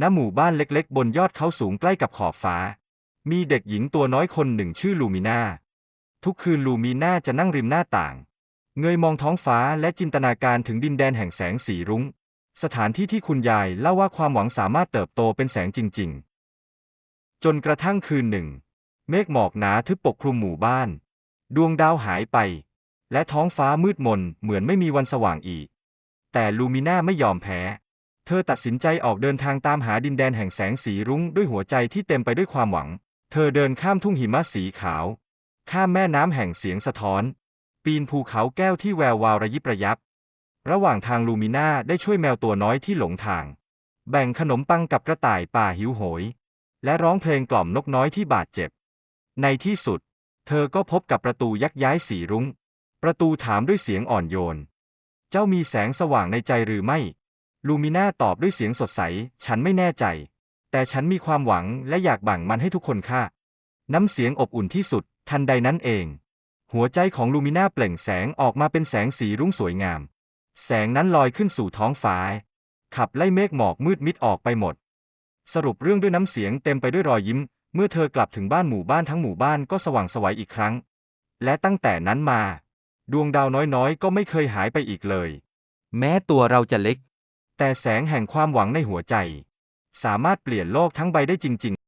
ณหมู่บ้านเล็กๆ บนยอดเขาสูงใกล้กับขอบฟ้า มีเด็กหญิงตัวน้อยคนหนึ่งชื่อลูมิน่า ทุกคืนลูมิน่าจะนั่งริมหน้าต่าง เงยมองท้องฟ้าและจินตนาการถึงดินแดนแห่งแสงสีรุง้ง สถานที่ที่คุณยายเล่าว่าความหวังสามารถเติบโตเป็นแสงจริง ๆ จนกระทั่งคืนหนึ่ง เมฆหมอกหนาทึบปกคลุมหมู่บ้าน ดวงดาวหายไป และท้องฟ้ามืดมนเหมือนไม่มีวันสว่างอีก แต่ลูมิน่าไม่ยอมแพ้ เธอตัดสินใจออกเดินทางตามหาดินแดนแห่งแสงสีรุ้งด้วยหัวใจที่เต็มไปด้วยความหวัง เธอเดินข้ามทุ่งหิมะสีขาว ข้ามแม่น้ำแห่งเสียงสะท้อน ปีนภูเขาแก้วที่แวววาวระยิบระยับ ระหว่างทางลูมิน่าได้ช่วยแมวตัวน้อยที่หลงทาง แบ่งขนมปังกับกระต่ายป่าหิวโหย และร้องเพลงกล่อมนกน้อยที่บาดเจ็บ ในที่สุด เธอก็พบกับประตูยักย้ายสีรุง้ง ประตูถามด้วยเสียงอ่อนโยน เจ้ามีแสงสว่างในใจหรือไม่ ลูมิน่าตอบด้วยเสียงสดใส ฉันไม่แน่ใจ แต่ฉันมีความหวังและอยากแบ่งมันให้ทุกคนค่ะ น้ำเสียงอบอุ่นที่สุด ทันใดนั้นเอง หัวใจของลูมิน่าเปล่งแสงออกมาเป็นแสงสีรุ้งสวยงาม แสงนั้นลอยขึ้นสู่ท้องฟ้า ขับไล่เมฆหมอกมืดมิดออกไปหมด สรุปเรื่องด้วยน้ำเสียงเต็มไปด้วยรอยยิ้ม เมื่อเธอกลับถึงบ้านหมู่บ้านทั้งหมู่บ้านก็สว่างไสวัยอีกครั้ง และตั้งแต่นั้นมา ดวงดาวน้อยๆ ก็ไม่เคยหายไปอีกเลย แม้ตัวเราจะเล็ก แต่แสงแห่งความหวังในหัวใจ สามารถเปลี่ยนโลกทั้งใบได้จริงๆ